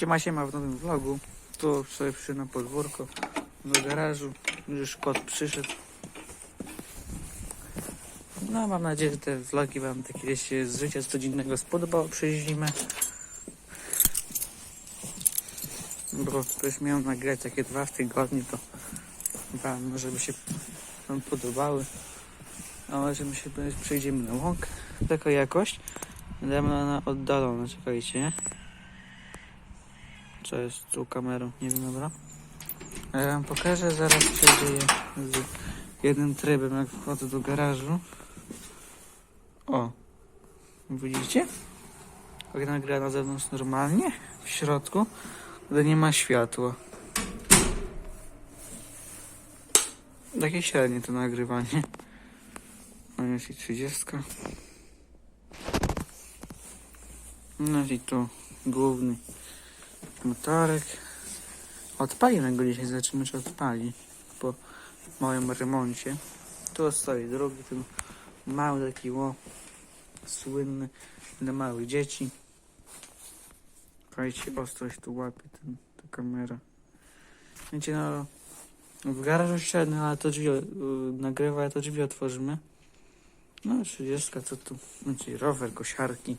Siema, siema w nowym vlogu. Tu sobie przyszedłem na podwórko do garażu. Już kot przyszedł. No, mam nadzieję, że te vlogi wam takie się z życia codziennego spodobało przez zimę. Bo już miałem nagrać takie dwa w tygodniu, to wam może by się wam podobały. A może my się przejdziemy na łąk. Taka jakość. Damy na, oddalone, czekajcie, nie? Co jest z tą kamerą? Nie wiem, dobra. Ja wam pokażę zaraz, co dzieje z jednym trybem, jak wchodzę do garażu. O, widzicie? Jak nagra na zewnątrz normalnie, w środku, ale nie ma światła. Takie średnie to nagrywanie. No jest i 30. No i tu główny motorek. Odpalimy go dzisiaj, zobaczymy czy odpali po małym remoncie. Tu stoi drugi, ten mały taki ło, słynny dla małych dzieci. Słuchajcie, ostrość tu łapie ten, ta kamera. Wiecie, no w garażu średnio, ale to drzwi y, nagrywa, ale to drzwi otworzymy. No, 30, co tu? Znaczy rower, kosiarki.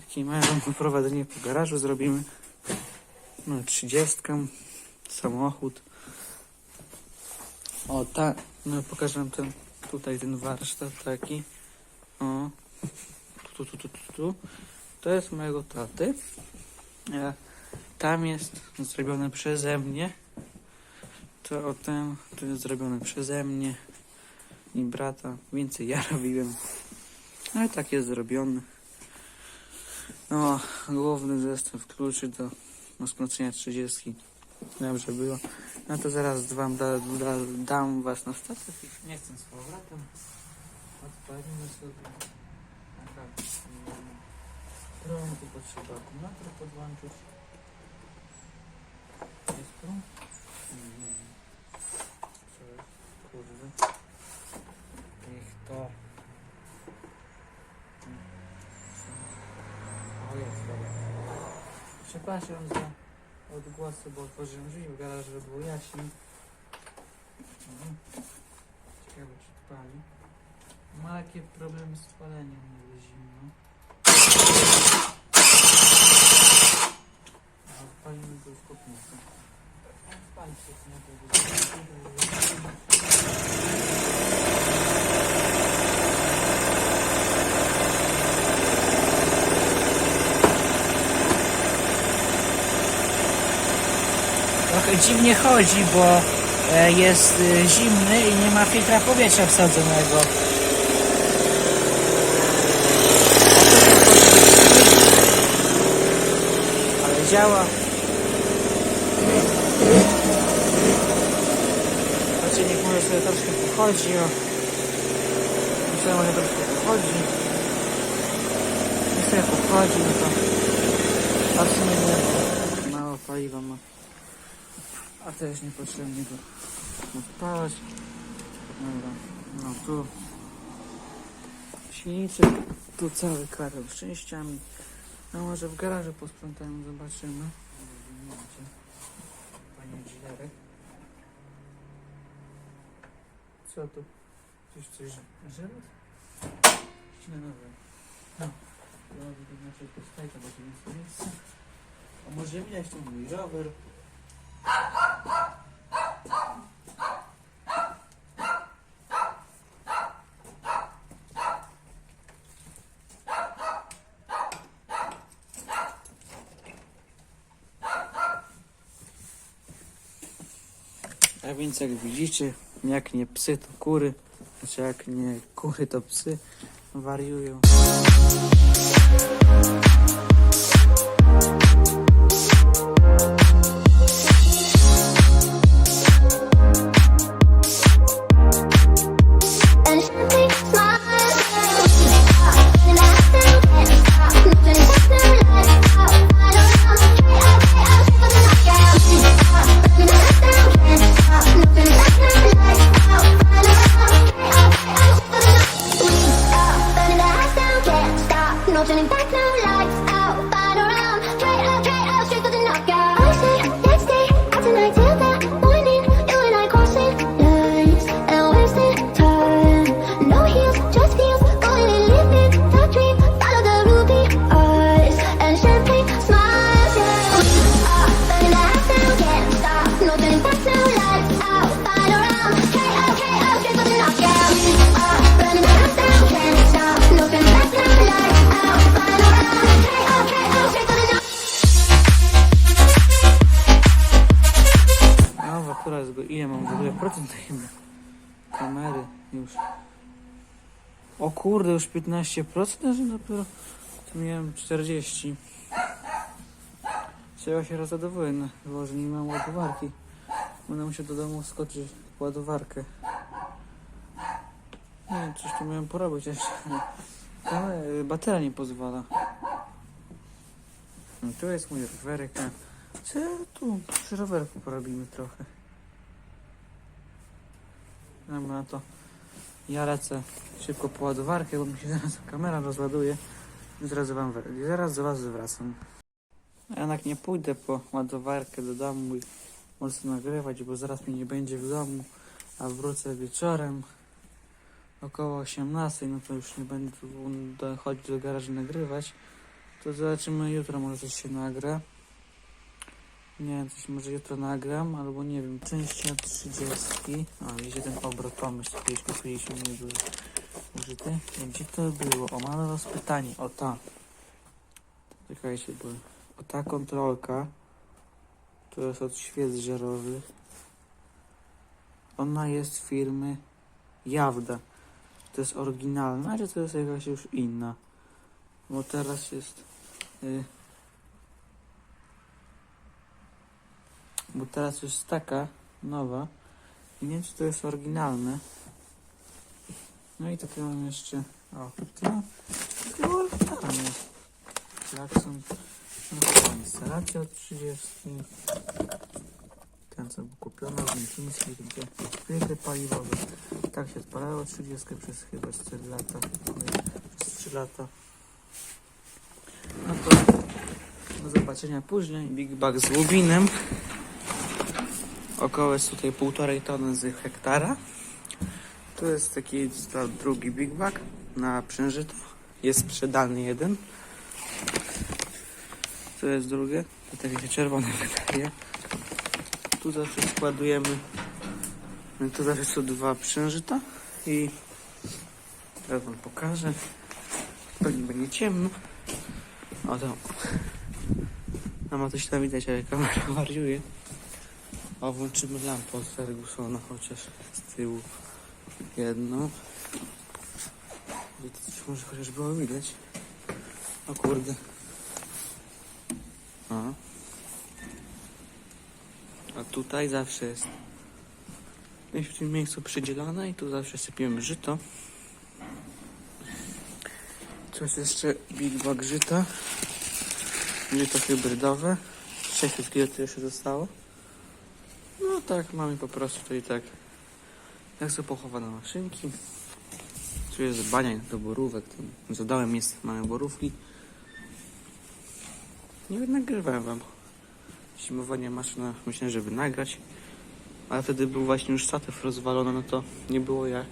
Takie małe prowadzenie po garażu zrobimy. No, 30. Samochód. O, ta. No, pokażę wam ten, tutaj ten warsztat taki. O. Tu, tu, tu, tu, tu. To jest mojego taty. E, tam jest zrobione przeze mnie. To o ten, to jest zrobione przeze mnie i brata. Więcej ja robiłem. No i tak jest zrobione. No, główny zestaw kluczy do wzmocnienia 30. Dobrze było. No to zaraz wam da, da, dam was na stację. Nie chcę z powrotem. Odpalimy sobie. Aha. Prądu potrzeba akumulator podłączyć. Jest prąd? Nie, nie, nie. Co jest? Kurde. Niech to. O jest, dobra. Przepraszam za odgłosy, bo otworzyłem drzwi w garażu, żeby było jaśniej. Mhm. Ciekawe czy pali. Ma jakie problemy z paleniem, nie zimno. A Odpalimy go z kopnika. Pali się dziwnie chodzi, bo e, jest e, zimny i nie ma filtra powietrza wsadzonego. Ale działa. Znaczy niech może sobie troszkę pochodzi. O. Sobie może troszkę pochodzi. Niech sobie pochodzi, no to... A w sumie nie. Mało paliwa ma. A też niepotrzebnie go odpalać. Dobra, no tu silniczek, tu cały karol z częściami. A może w garażu posprzątamy, zobaczymy. Panie inżynerek. Co tu? Coś, coś żelot? Ścina nowe. No. Ja to znaczy postajka, bo tu jest miejsce. A może widać tu mój rower. A więc jak widzicie, jak nie psy to kury, znaczy jak nie kury to psy wariują. Procent tej kamery już. O kurde, już 15%, że dopiero to miałem 40. Trzeba się rozładowuje, no, bo że nie mam ładowarki. Będę musiał do domu skoczyć ładowarkę. Nie wiem, coś tu miałem porobić jeszcze. Ale bateria nie pozwala. No, tu jest mój rowerek. Co tu przy rowerku porobimy trochę? Dobra, no to ja lecę szybko po ładowarkę, bo mi się zaraz kamera rozładuje. Zaraz, wam, zaraz do was wracam. Ja jednak nie pójdę po ładowarkę do domu i mocno nagrywać, bo zaraz mnie nie będzie w domu, a wrócę wieczorem około 18, no to już nie będę chodzić do garażu nagrywać. To zobaczymy jutro, może coś się nagra. Nie wiem, coś może jutro nagram, albo nie wiem, części od 30. O, widzicie ten obrot pomysł, kiedyś kupiliśmy, nie był użyty. Gdzie to było? O, mamy was pytanie, o ta. Czekajcie, bo o ta kontrolka, to jest od świec żarowych. Ona jest firmy Jawda. To jest oryginalna, czy to jest jakaś już inna? Bo teraz jest... Y, bo teraz jest taka nowa. I nie wiem, czy to jest oryginalne. No i tutaj mam jeszcze... O, to... Tam jest. Klakson. Instalacja od 30. Ten co był kupiony w chiński, gdzie filtry paliwowe. Tak się odpalało 30 przez chyba 4 lata. Przez 3 lata. No to do zobaczenia później. Big Bag z łubinem. Około jest tutaj półtorej tony z hektara. Tu jest taki to drugi Big Bag na przężyto. Jest sprzedany jeden. Tu jest drugie. To takie czerwone wydaje. Tu zawsze składujemy. Tu zawsze są dwa przężyta i teraz wam pokażę. Pewnie będzie ciemno. O to. A ma coś tam widać, ale kamera wariuje. O, włączymy lampę od Fergusona chociaż z tyłu jedną. Gdzie to coś może chociaż było widać. O kurde. O. A tutaj zawsze jest gdzieś w tym miejscu przydzielone i tu zawsze sypiemy żyto. Coś jeszcze Big Bag żyta. Żyto hybrydowe. 600 kg to jeszcze zostało. No tak, mamy po prostu tutaj tak. Jak są pochowane maszynki. Tu jest baniak do borówek. Tam zadałem jest małe borówki. Nie nagrywałem wam. Zimowanie maszyna myślałem, żeby nagrać. Ale wtedy był właśnie już statyw rozwalony, no to nie było jak.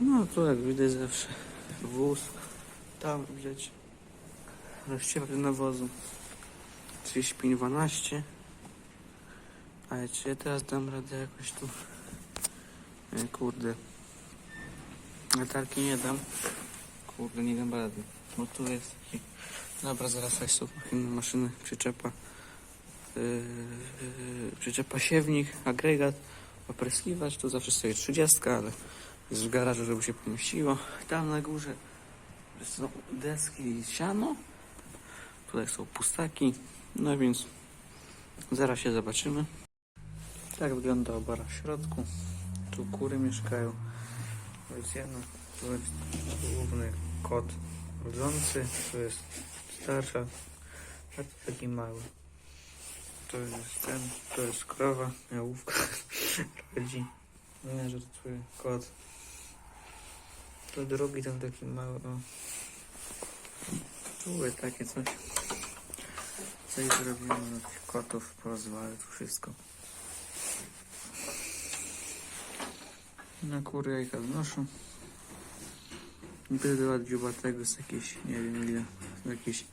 No tu jak widać zawsze wóz. Tam widać rozsiewa nawozu. 3512. Ale czy ja teraz dam radę jakoś tu... E, Kurde. Latarki nie dam. Kurde, nie dam rady. Bo tu jest taki... Dobra, zaraz weź tu maszyny, przyczepa. Yy, yy, przyczepa siewnik, agregat, opryskiwacz. Tu zawsze stoi 30, ale jest w garażu, żeby się pomieściło. Tam na górze są deski i siano. Tutaj są pustaki. No więc zaraz się zobaczymy. Tak wygląda obara w środku. Tu kury mieszkają. To jedno. Tu jest główny kot rodzący. Tu jest starsza. A tu taki mały. To jest ten. To jest krowa. Jałówka. Rodzi. Nie żartuję. Kot. To drugi tam taki mały. O. Tu jest takie coś. Coś tych kotów. Porozwalę tu wszystko. Na kury jajka znoszą. Bydła dziubatego jest jakieś, nie wiem ile, jakieś